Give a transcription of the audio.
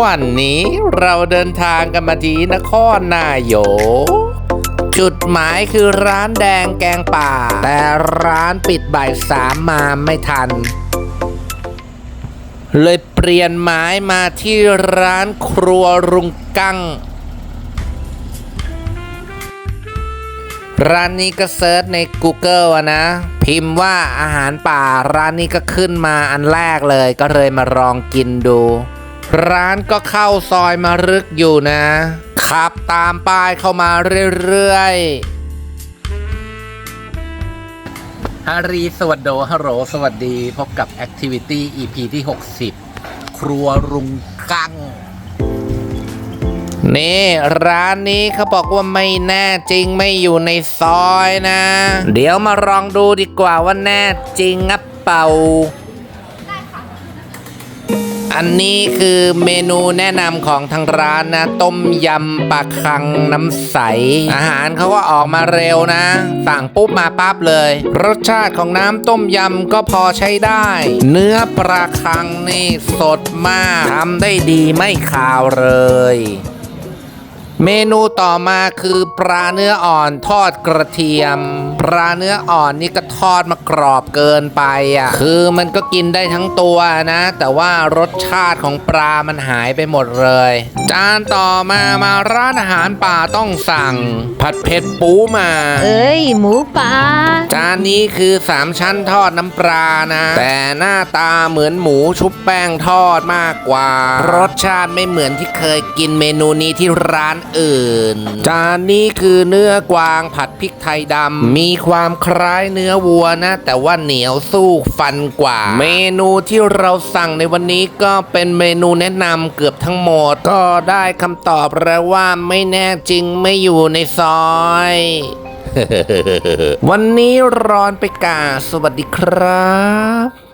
วันนี้เราเดินทางกันมาที่นครนายกจุดหมายคือร้านแดงแกงป่า แต่ร้านปิดบ่ายสามมาไม่ทัน เลยเปลี่ยนหมายมาที่ร้านครัวรุงกั้ง ร้านนี้ก็เซิร์ชใน Google นะ พิมพ์ว่าอาหารป่าร้านนี้ก็ขึ้นมาอันแรกเลยก็เลยมาลองกินดู ร้านก็เข้าซอยมารึกอยู่นะ ขับตามป้ายเข้ามาเรื่อยๆฮารีสวัสดีฮัลโหลสวัสดีพบกับ Activity EP ที่ 60 ครัวรุงกั้งนี่ร้านนี้เขาบอกว่าไม่แน่จริงไม่อยู่ในซอยนะ เดี๋ยวมาลองดูดีกว่าว่าแน่จริงงับเป่า อันนี้คือเมนูแนะนำของทางร้านนะ ต้มยำปลาคังน้ำใส อาหารเขาก็ออกมาเร็วนะ สั่งปุ๊บมาปั๊บเลย รสชาติของน้ำต้มยำก็พอใช้ได้ เนื้อปลาคังนี่สดมากทำได้ดีไม่ขาวเลย เมนูต่อมาคือปลาเนื้ออ่อนทอดกระเทียม ปลาเนื้ออ่อนนี่ก็ทอดมากรอบเกินไปอะ คือมันก็กินได้ทั้งตัวนะ แต่ว่ารสชาติของปลามันหายไปหมดเลย จานต่อมามาร้านอาหารป่าต้องสั่ง ผัดเผ็ดปูมา เอ้ย หมูป่า จานนี้คือสามชั้นทอดน้ำปลานะ แต่หน้าตาเหมือนหมูชุบแป้งทอดมากกว่า รสชาติไม่เหมือนที่เคยกินเมนูนี้ที่ร้านอื่น จานนี้คือเนื้อกวางผัดพริกไทยดำมีความคล้ายเนื้อวัวนะ แต่ว่าเหนียวสู้ฟันกว่า เมนูที่เราสั่งในวันนี้ก็เป็นเมนูแนะนำเกือบทั้งหมด ก็ได้คำตอบแล้วว่าไม่แน่จริงไม่อยู่ในซอย วันนี้ร้อนไปกาสวัสดีครับ